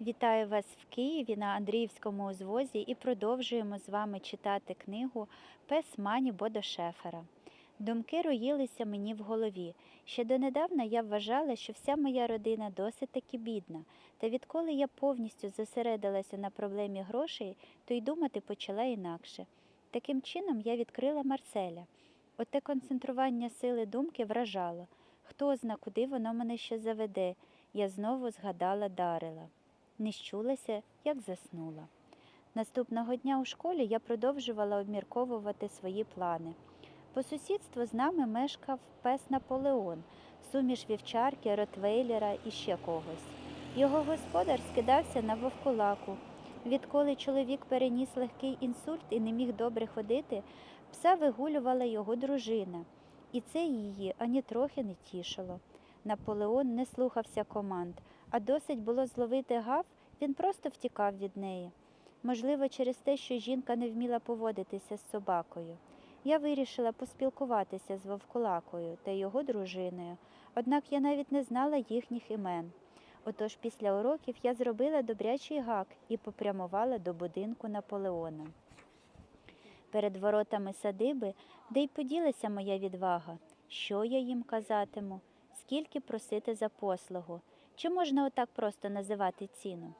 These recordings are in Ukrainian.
Вітаю вас в Києві на Андріївському узвозі і продовжуємо з вами читати книгу Пес Мані Бодошефера. Думки роїлися мені в голові. Ще донедавна я вважала, що вся моя родина досить таки бідна, та відколи я повністю зосередилася на проблемі грошей, то й думати почала інакше. Таким чином я відкрила Марселя. Оте концентрування сили думки вражало. Хто зна, куди воно мене ще заведе, я знову згадала Дарила не щулася, як заснула. Наступного дня у школі я продовжувала обмірковувати свої плани. По сусідству з нами мешкав пес Наполеон, суміш вівчарки, ротвейлера і ще когось. Його господар скидався на вовкулаку. Відколи чоловік переніс легкий інсульт і не міг добре ходити, пса вигулювала його дружина, і це її ані трохи не тішило. Наполеон не слухався команд, а досить було зловити гав, він просто втікав від неї. Можливо, через те, що жінка не вміла поводитися з собакою. Я вирішила поспілкуватися з вовкулакою та його дружиною, однак я навіть не знала їхніх імен. Отож після уроків я зробила добрячий гак і попрямувала до будинку Наполеона. Перед воротами садиби, де й поділася моя відвага, що я їм казатиму, скільки просити за послугу, чи можна отак просто називати ціну?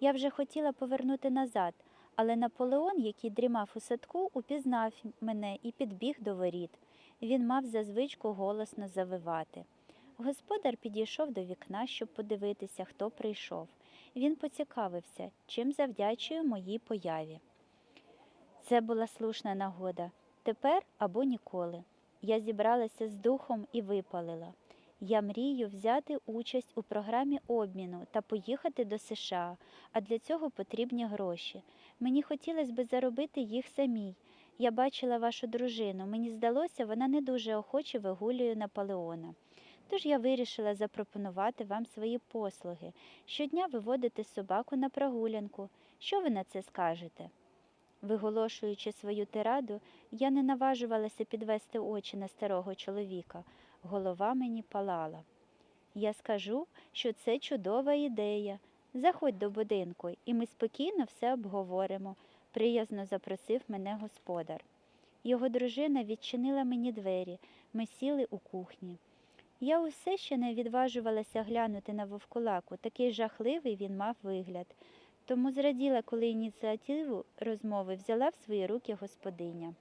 Я вже хотіла повернути назад, але Наполеон, який дрімав у садку, упізнав мене і підбіг до воріт. Він мав за звичку голосно завивати. Господар підійшов до вікна, щоб подивитися, хто прийшов. Він поцікавився, чим завдячую моїй появі. Це була слушна нагода. Тепер або ніколи. Я зібралася з духом і випалила. Я мрію взяти участь у програмі обміну та поїхати до США, а для цього потрібні гроші. Мені хотілося б заробити їх самій. Я бачила вашу дружину. Мені здалося, вона не дуже охоче вигулює Наполеона. Тож я вирішила запропонувати вам свої послуги. Щодня виводити собаку на прогулянку. Що ви на це скажете? Виголошуючи свою тираду, я не наважувалася підвести очі на старого чоловіка. Голова мені палала. Я скажу, що це чудова ідея. Заходь до будинку, і ми спокійно все обговоримо, приязно запросив мене господар. Його дружина відчинила мені двері, ми сіли у кухні. Я усе ще не відважувалася глянути на вовкулаку, такий жахливий він мав вигляд. Тому зраділа, коли ініціативу розмови взяла в свої руки господиня.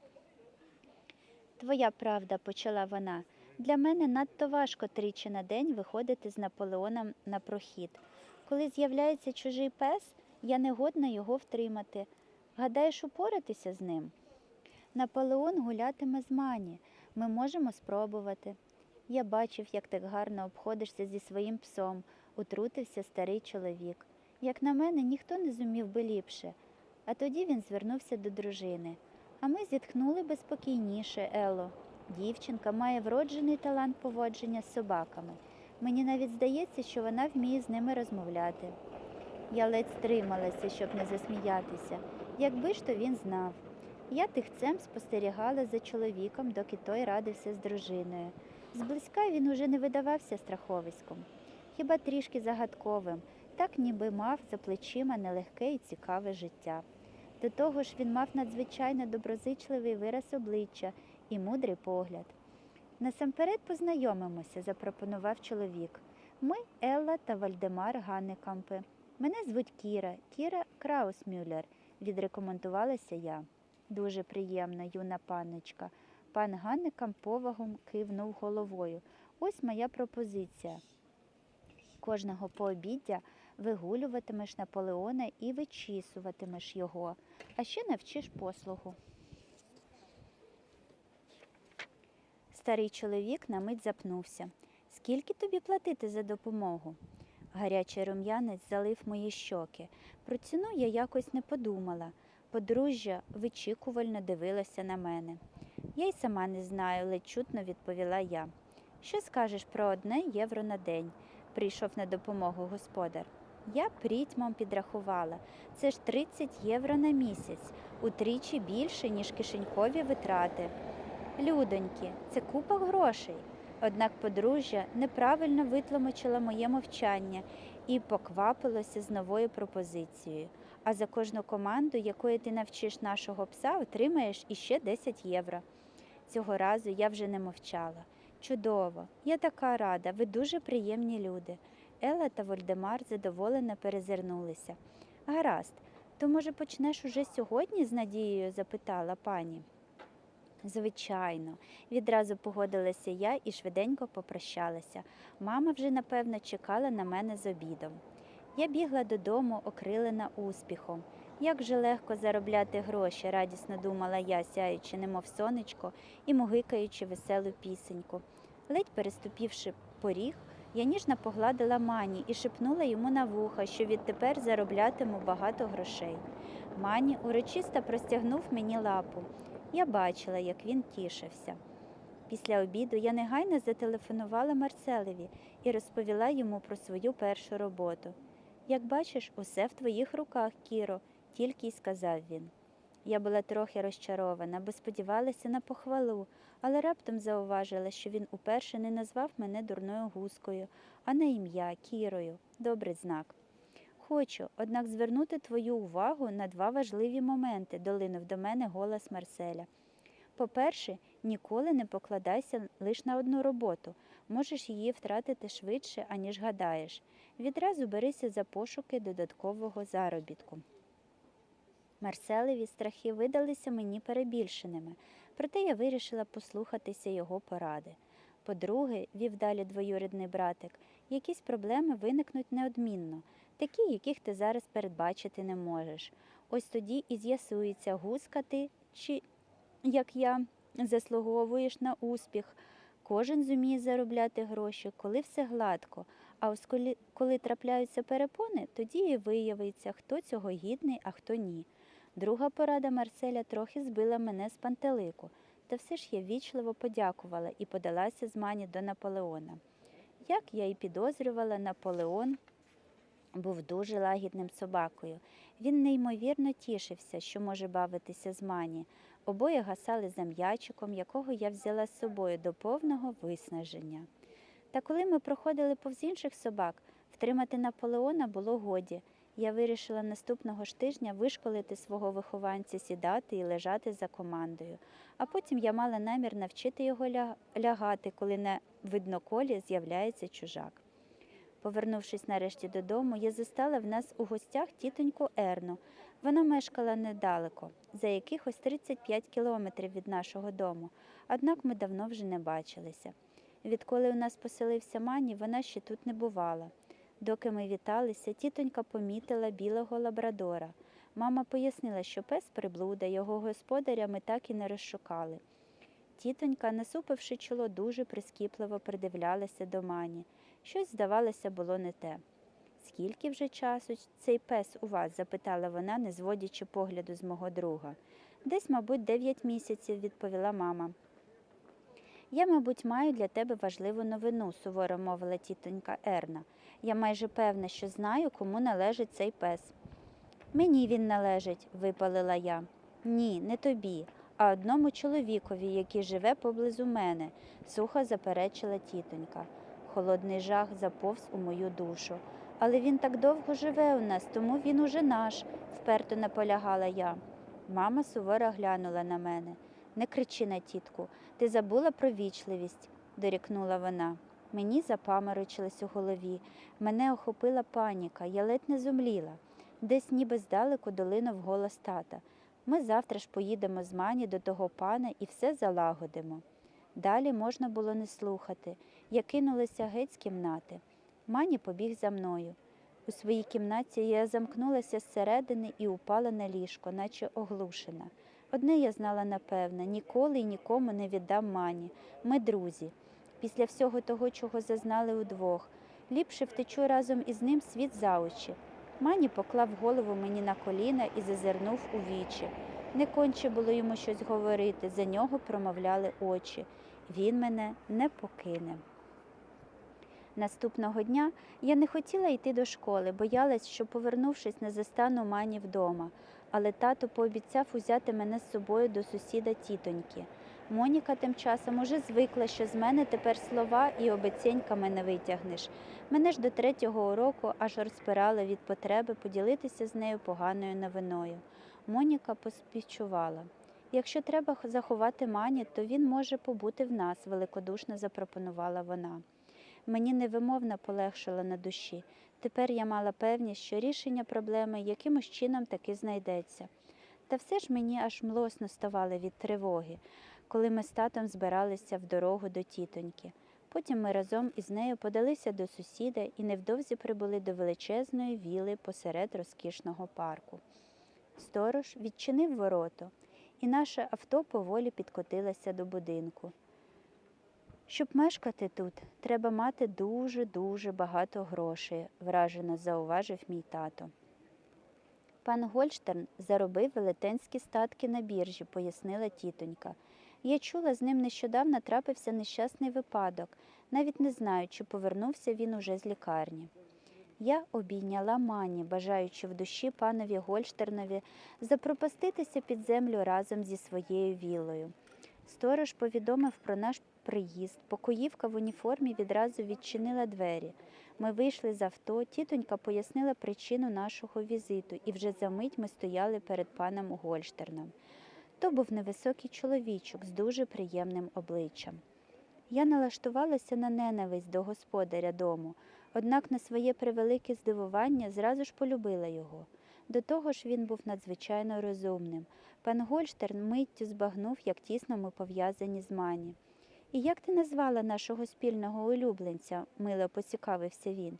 Твоя правда, почала вона. Для мене надто важко тричі на день виходити з Наполеоном на прохід. Коли з'являється чужий пес, я не годна його втримати. Гадаєш, упоратися з ним? Наполеон гулятиме з мані. Ми можемо спробувати. Я бачив, як ти гарно обходишся зі своїм псом, утрутився старий чоловік. Як на мене, ніхто не зумів би ліпше. А тоді він звернувся до дружини. А ми зітхнули би спокійніше, Ело. Дівчинка має вроджений талант поводження з собаками. Мені навіть здається, що вона вміє з ними розмовляти. Я ледь стрималася, щоб не засміятися, якби ж то він знав. Я тихцем спостерігала за чоловіком, доки той радився з дружиною. Зблизька він уже не видавався страховиськом, хіба трішки загадковим, так ніби мав за плечима нелегке і цікаве життя. До того ж він мав надзвичайно доброзичливий вираз обличчя і мудрий погляд. Насамперед познайомимося, запропонував чоловік. Ми Елла та Вальдемар Ганнекампи. Мене звуть Кіра, Кіра Краусмюллер, відрекомендувалася я. Дуже приємна, юна панночка. Пан Ганнекам повагом кивнув головою. Ось моя пропозиція. Кожного пообіддя вигулюватимеш Наполеона і вичісуватимеш його, а ще навчиш послугу. Старий чоловік на мить запнувся. Скільки тобі платити за допомогу? Гарячий рум'янець залив мої щоки. Про ціну я якось не подумала. Подружжя вичікувально дивилося на мене. Я й сама не знаю, ледь чутно відповіла я. Що скажеш про одне євро на день? прийшов на допомогу господар. Я прітьмом підрахувала. Це ж 30 євро на місяць, утричі більше, ніж кишенькові витрати. Людоньки, це купа грошей. Однак подружжя неправильно витлумачила моє мовчання і поквапилося з новою пропозицією. А за кожну команду, якої ти навчиш нашого пса, отримаєш іще 10 євро. Цього разу я вже не мовчала. Чудово, я така рада, ви дуже приємні люди. Ела та Вольдемар задоволено перезирнулися. Гаразд, то, може, почнеш уже сьогодні? з надією запитала пані. Звичайно, відразу погодилася я і швиденько попрощалася. Мама вже, напевно, чекала на мене з обідом. Я бігла додому, окрилена успіхом. Як же легко заробляти гроші, радісно думала я, сяючи, немов сонечко і мугикаючи веселу пісеньку. Ледь переступівши поріг, я ніжно погладила мані і шепнула йому на вуха, що відтепер зароблятиму багато грошей. Мані урочисто простягнув мені лапу. Я бачила, як він тішився. Після обіду я негайно зателефонувала Марселеві і розповіла йому про свою першу роботу. Як бачиш, усе в твоїх руках, Кіро, тільки й сказав він. Я була трохи розчарована, бо сподівалася на похвалу, але раптом зауважила, що він уперше не назвав мене дурною гускою, а на ім'я Кірою. Добрий знак. Хочу, однак, звернути твою увагу на два важливі моменти, долинув до мене голос Марселя. По-перше, ніколи не покладайся лише на одну роботу. Можеш її втратити швидше, аніж гадаєш. Відразу берися за пошуки додаткового заробітку. Марселеві страхи видалися мені перебільшеними, проте я вирішила послухатися його поради. По-друге, вів далі двоюрідний братик, якісь проблеми виникнуть неодмінно, такі, яких ти зараз передбачити не можеш. Ось тоді і з'ясується, гуска ти чи, як я, заслуговуєш на успіх. Кожен зуміє заробляти гроші, коли все гладко. А ось коли, коли трапляються перепони, тоді і виявиться, хто цього гідний, а хто ні. Друга порада Марселя трохи збила мене з пантелику, та все ж я вічливо подякувала і подалася з мані до Наполеона. Як я і підозрювала, Наполеон був дуже лагідним собакою. Він неймовірно тішився, що може бавитися з мані. Обоє гасали за м'ячиком, якого я взяла з собою до повного виснаження. Та коли ми проходили повз інших собак, втримати Наполеона було годі. Я вирішила наступного ж тижня вишколити свого вихованця сідати і лежати за командою, а потім я мала намір навчити його лягати, коли на видноколі з'являється чужак. Повернувшись нарешті додому, я застала в нас у гостях тітоньку Ерну. Вона мешкала недалеко, за якихось 35 кілометрів від нашого дому, однак ми давно вже не бачилися. Відколи у нас поселився Мані, вона ще тут не бувала. Доки ми віталися, тітонька помітила білого лабрадора. Мама пояснила, що пес приблуда, його господаря ми так і не розшукали. Тітонька, насупивши чоло, дуже прискіпливо придивлялася до мані. Щось, здавалося, було не те. Скільки вже часу цей пес у вас? запитала вона, не зводячи погляду з мого друга. Десь, мабуть, дев'ять місяців, відповіла мама. Я, мабуть, маю для тебе важливу новину, суворо мовила тітонька Ерна. Я майже певна, що знаю, кому належить цей пес. Мені він належить, випалила я. Ні, не тобі, а одному чоловікові, який живе поблизу мене, сухо заперечила тітонька. Холодний жах заповз у мою душу. Але він так довго живе у нас, тому він уже наш, вперто наполягала я. Мама суворо глянула на мене. Не кричи на тітку, ти забула про вічливість, дорікнула вона. Мені запаморочилось у голові, мене охопила паніка, я ледь не зумліла. Десь ніби здалеку долинув голос тата. Ми завтра ж поїдемо з мані до того пана і все залагодимо. Далі можна було не слухати. Я кинулася геть з кімнати. Мані побіг за мною. У своїй кімнаті я замкнулася зсередини і упала на ліжко, наче оглушена. Одне я знала напевне, ніколи й нікому не віддам мані. Ми друзі. Після всього того, чого зазнали удвох. Ліпше втечу разом із ним світ за очі. Мані поклав голову мені на коліна і зазирнув у вічі. Не конче було йому щось говорити, за нього промовляли очі. Він мене не покине. Наступного дня я не хотіла йти до школи, боялась, що, повернувшись, не застану мані вдома, але тато пообіцяв узяти мене з собою до сусіда тітоньки. Моніка тим часом уже звикла, що з мене тепер слова і обіцяньками не витягнеш. Мене ж до третього уроку аж розпирало від потреби поділитися з нею поганою новиною. Моніка поспівчувала. Якщо треба заховати мані, то він може побути в нас, великодушно запропонувала вона. Мені невимовно полегшило на душі. Тепер я мала певність, що рішення проблеми якимось чином таки знайдеться. Та все ж мені аж млосно ставало від тривоги, коли ми з татом збиралися в дорогу до тітоньки. Потім ми разом із нею подалися до сусіда і невдовзі прибули до величезної віли посеред розкішного парку. Сторож відчинив ворота, і наше авто поволі підкотилося до будинку. Щоб мешкати тут, треба мати дуже-дуже багато грошей, вражено зауважив мій тато. Пан Гольштерн заробив велетенські статки на біржі, пояснила тітонька. Я чула, з ним нещодавно трапився нещасний випадок, навіть не знаю, чи повернувся він уже з лікарні. Я обійняла мані, бажаючи в душі панові Гольштернові запропаститися під землю разом зі своєю вілою. Сторож повідомив про наш приїзд. Покоївка в уніформі відразу відчинила двері. Ми вийшли з авто, тітонька пояснила причину нашого візиту, і вже за мить ми стояли перед паном Гольштерном. То був невисокий чоловічок з дуже приємним обличчям. Я налаштувалася на ненависть до господаря дому, однак на своє превелике здивування зразу ж полюбила його. До того ж він був надзвичайно розумним. Пан Гольштерн миттю збагнув, як тісно ми пов'язані з Мані. І як ти назвала нашого спільного улюбленця? мило поцікавився він.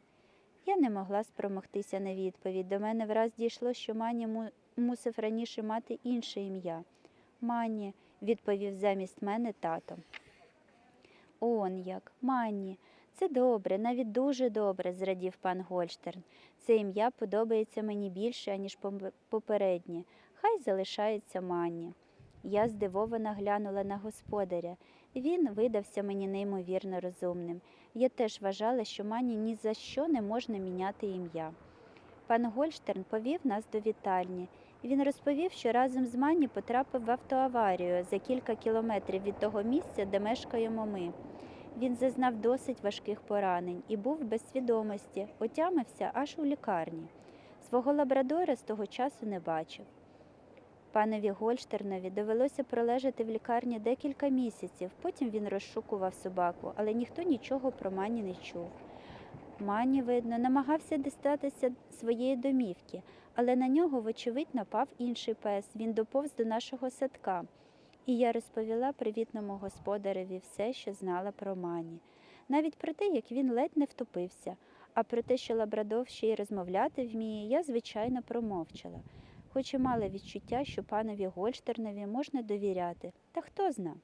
Я не могла спромогтися на відповідь. До мене враз дійшло, що Мані му- мусив раніше мати інше ім'я. Мані, відповів замість мене тато. Он як, Манні. Це добре, навіть дуже добре, зрадів пан Гольштерн. Це ім'я подобається мені більше, аніж попереднє. Хай залишається Манні. Я здивовано глянула на господаря. Він видався мені неймовірно розумним. Я теж вважала, що Мані ні за що не можна міняти ім'я. Пан Гольштерн повів нас до вітальні. Він розповів, що разом з Мані потрапив в автоаварію за кілька кілометрів від того місця, де мешкаємо ми. Він зазнав досить важких поранень і був без свідомості, отямився аж у лікарні. Свого лабрадора з того часу не бачив. Панові Гольштернові довелося пролежати в лікарні декілька місяців, потім він розшукував собаку, але ніхто нічого про Мані не чув. Мані, видно, намагався дістатися своєї домівки, але на нього, вочевидь, напав інший пес. Він доповз до нашого садка. І я розповіла привітному господареві все, що знала про Мані. Навіть про те, як він ледь не втопився, а про те, що лабрадор ще й розмовляти вміє, я, звичайно, промовчала, хоч і мала відчуття, що панові Гольштернові можна довіряти. Та хто зна?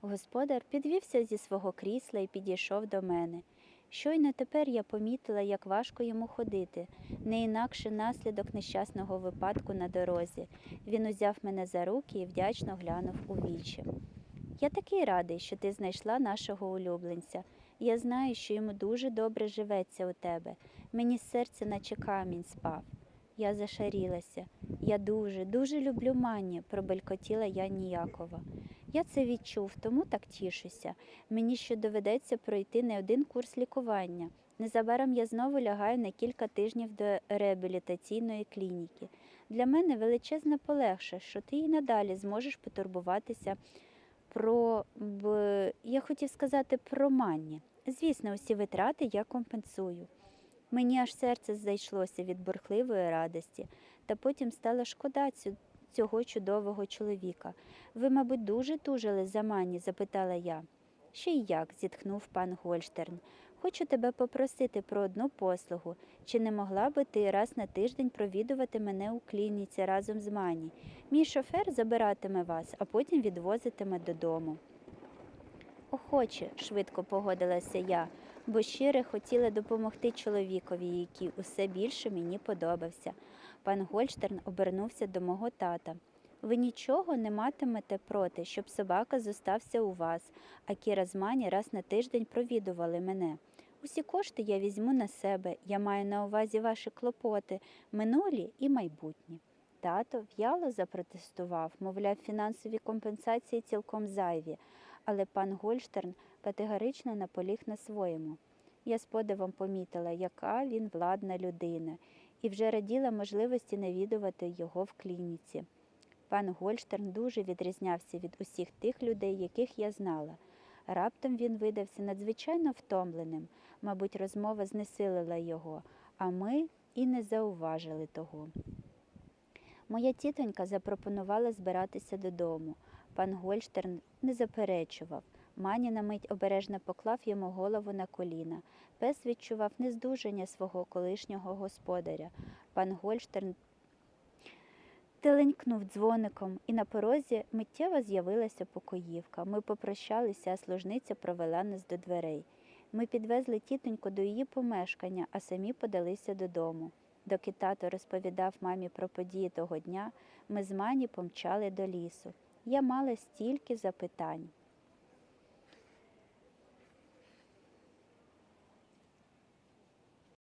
Господар підвівся зі свого крісла і підійшов до мене. Щойно тепер я помітила, як важко йому ходити, не інакше наслідок нещасного випадку на дорозі. Він узяв мене за руки і вдячно глянув у вічі. Я такий радий, що ти знайшла нашого улюбленця. Я знаю, що йому дуже добре живеться у тебе. Мені серце, наче камінь спав. Я зашарілася. Я дуже, дуже люблю Манні, пробелькотіла я ніяково. Я це відчув, тому так тішуся. Мені ще доведеться пройти не один курс лікування. Незабаром я знову лягаю на кілька тижнів до реабілітаційної клініки. Для мене величезне полегше, що ти і надалі зможеш потурбуватися про б... я хотів сказати про Манні. Звісно, усі витрати я компенсую. Мені аж серце зайшлося від бурхливої радості, та потім стало шкода цього чудового чоловіка. Ви, мабуть, дуже тужили за Манні? запитала я. Ще й як, зітхнув пан Гольштерн. Хочу тебе попросити про одну послугу. Чи не могла би ти раз на тиждень провідувати мене у клініці разом з Мані? Мій шофер забиратиме вас, а потім відвозитиме додому. Охоче, швидко погодилася я, бо щире хотіла допомогти чоловікові, який усе більше мені подобався. Пан Гольштерн обернувся до мого тата. Ви нічого не матимете проти, щоб собака зостався у вас, а Кіра з Мані раз на тиждень провідували мене. Усі кошти я візьму на себе, я маю на увазі ваші клопоти, минулі і майбутні. Тато в'яло запротестував, мовляв, фінансові компенсації цілком зайві, але пан Гольштерн категорично наполіг на своєму. Я з подивом помітила, яка він владна людина, і вже раділа можливості навідувати його в клініці. Пан Гольштерн дуже відрізнявся від усіх тих людей, яких я знала. Раптом він видався надзвичайно втомленим, мабуть, розмова знесилила його, а ми і не зауважили того. Моя тітонька запропонувала збиратися додому. Пан Гольштерн не заперечував. Мані на мить обережно поклав йому голову на коліна. Пес відчував нездужання свого колишнього господаря. Пан Гольштерн теленькнув дзвоником, і на порозі миттєво з'явилася покоївка. Ми попрощалися, а служниця провела нас до дверей. Ми підвезли тітоньку до її помешкання, а самі подалися додому. Доки тато розповідав мамі про події того дня, ми з Мані помчали до лісу. Я мала стільки запитань.